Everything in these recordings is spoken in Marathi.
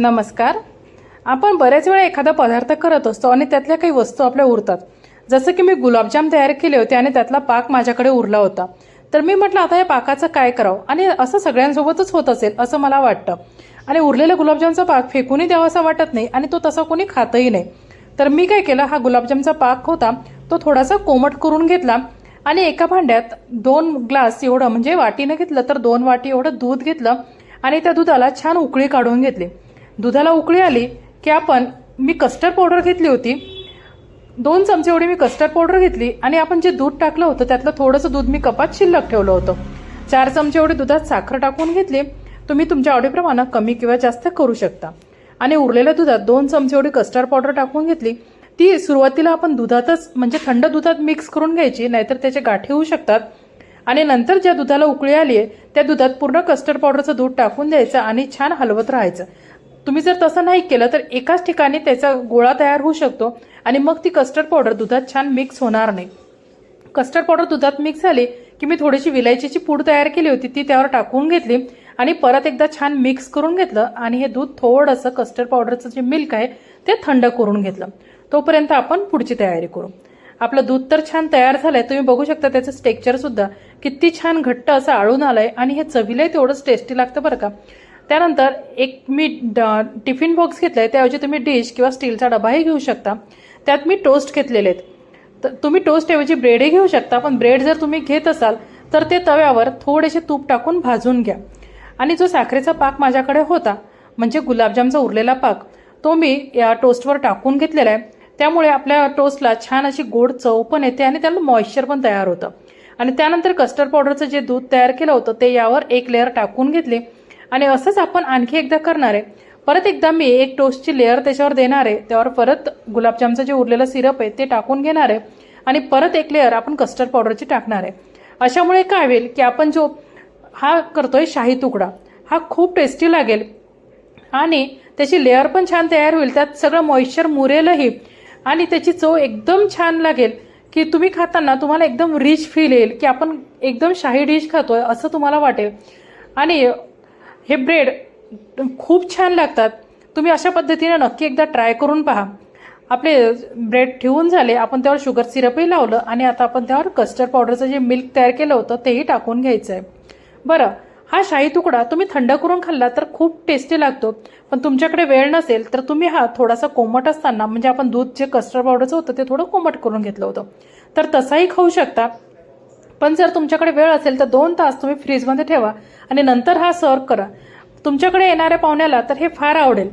नमस्कार. आपण बऱ्याच वेळा एखादा पदार्थ करत असतो आणि त्यातल्या काही वस्तू आपल्या उरतात. जसं की मी गुलाबजाम तयार केले होते आणि त्यातला पाक माझ्याकडे उरला होता. तर मी म्हटलं आता या पाकाचं काय करावं? आणि असं सगळ्यांसोबतच होत असेल असं मला वाटतं. आणि उरलेला गुलाबजामचा पाक फेकूनही द्यावा असं वाटत नाही आणि तो तसा कोणी खातही नाही. तर मी काय केलं हा गुलाबजामचा पाक होता तो थोडासा कोमट करून घेतला आणि एका भांड्यात दोन ग्लास एवढं म्हणजे वाटीनं घेतलं तर दोन वाटी एवढं दूध घेतलं आणि त्या दुधाला छान उकळी काढून घेतली. दुधाला उकळी आली की आपण मी कस्टर्ड पावडर घेतली होती. दोन चमचे एवढी मी कस्टर्ड पावडर घेतली आणि आपण जे दूध टाकलं होतं त्यातलं थोडंसं दूध मी कपात शिल्लक ठेवलं होतं. चार चमचे एवढी दुधात साखर टाकून घेतली तुम्ही तुमच्या आवडीप्रमाणे कमी किंवा जास्त करू शकता. आणि उरलेल्या दुधात दोन चमचे एवढी कस्टर्ड पावडर टाकून घेतली. ती सुरुवातीला आपण दुधातच म्हणजे थंड दुधात मिक्स करून घ्यायची नाहीतर त्याचे गाठी होऊ शकतात. आणि नंतर ज्या दुधाला उकळी आली आहे त्या दुधात पूर्ण कस्टर्ड पावडरचं दूध टाकून द्यायचं आणि छान हलवत राहायचं. तुम्ही जर तसं नाही केलं तर एकाच ठिकाणी त्याचा गोळा तयार होऊ शकतो आणि मग ती कस्टर्ड पावडर दुधात छान मिक्स होणार नाही. कस्टर्ड पावडर दुधात मिक्स झाली की मी थोडीशी विलायचीची पूड तयार केली होती ती त्यावर टाकून घेतली आणि परत एकदा छान मिक्स करून घेतलं आणि हे दूध थोडंसं कस्टर्ड पावडरचं जे मिल्क आहे ते थंड करून घेतलं. तोपर्यंत आपण पुढची तयारी करू. आपलं दूध तर छान तयार झालंय तुम्ही बघू शकता त्याचं स्टेक्चरसुद्धा किती छान घट्ट असं आळून आलंय आणि हे चवीलाही तेवढंच टेस्टी लागतं बरं का. त्यानंतर एक मी ड- टिफिन बॉक्स घेतला आहे त्याऐवजी तुम्ही डिश किंवा स्टीलचा डबाही घेऊ शकता. त्यात मी टोस्ट घेतलेले आहेत तर तुम्ही टोस्टऐवजी ब्रेडही घेऊ शकता पण ब्रेड जर तुम्ही घेत असाल तर ते तव्यावर थोडेसे तूप टाकून भाजून घ्या. आणि जो साखरेचा पाक माझ्याकडे होता म्हणजे गुलाबजामचा उरलेला पाक तो मी या टोस्टवर टाकून घेतलेला आहे. त्यामुळे आपल्या टोस्टला छान अशी गोड चव पण येते आणि त्याला मॉइश्चर पण तयार होतं. आणि त्यानंतर कस्टर्ड पावडरचं जे दूध तयार केलं होतं ते यावर एक लेअर टाकून घेतले. आणि असंच आपण आणखी एकदा करणार आहे. परत एकदा मी एक टोस्टची लेअर त्याच्यावर देणार आहे. त्यावर परत गुलाबजामचं जे उरलेलं सिरप आहे ते टाकून घेणार आहे. आणि परत एक लेअर आपण कस्टर्ड पावडरची टाकणार आहे. अशामुळे काय होईल की आपण जो हा करतोय शाही तुकडा हा खूप टेस्टी लागेल. आणि त्याची लेअर पण छान तयार होईल. त्यात सगळं मॉइश्चर मुरेलही. आणि त्याची चव एकदम छान लागेल. की तुम्ही खाताना तुम्हाला एकदम रिच फील येईल की आपण एकदम शाही डिश खातोय असं तुम्हाला वाटेल. आणि हे ब्रेड खूप छान लागतात. तुम्ही अशा पद्धतीने नक्की एकदा ट्राय करून पहा. आपले ब्रेड ठेवून झाले आपण त्यावर शुगर सिरपही लावलं आणि आता आपण त्यावर कस्टर्ड पावडरचं जे मिल्क तयार केलं होतं तेही टाकून घ्यायचं आहे. बरं हा शाही तुकडा तुम्ही थंड करून खाल्ला तर खूप टेस्टी लागतो. पण तुमच्याकडे वेळ नसेल तर तुम्ही हा थोडासा कोमट असताना म्हणजे आपण दूध जे कस्टर्ड पावडरचं होतं ते थोडं कोमट करून घेतलं होतं. तर तसाही खाऊ शकता. पण जर तुमच्याकडे वेळ असेल तर दोन तास तुम्ही फ्रीजमध्ये ठेवा आणि नंतर हा सर्व करा. तुमच्याकडे येणाऱ्या पाहुण्याला तर हे फार आवडेल.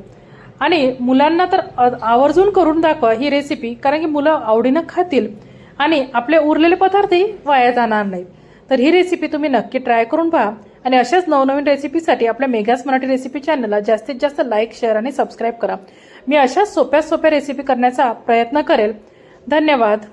आणि मुलांना तर आवर्जून करून दाखवा ही रेसिपी कारण की मुलं आवडीनं खातील आणि आपले उरलेले पदार्थही वाया जाणार नाहीत. तर ही रेसिपी तुम्ही नक्की ट्राय करून पहा आणि अशाच नवनवीन रेसिपीसाठी आपल्या मेगास मराठी रेसिपी चॅनलला जास्तीत जास्त लाईक शेअर आणि सबस्क्राईब करा. मी अशाच सोप्या सोप्या रेसिपी करण्याचा प्रयत्न करेल. धन्यवाद.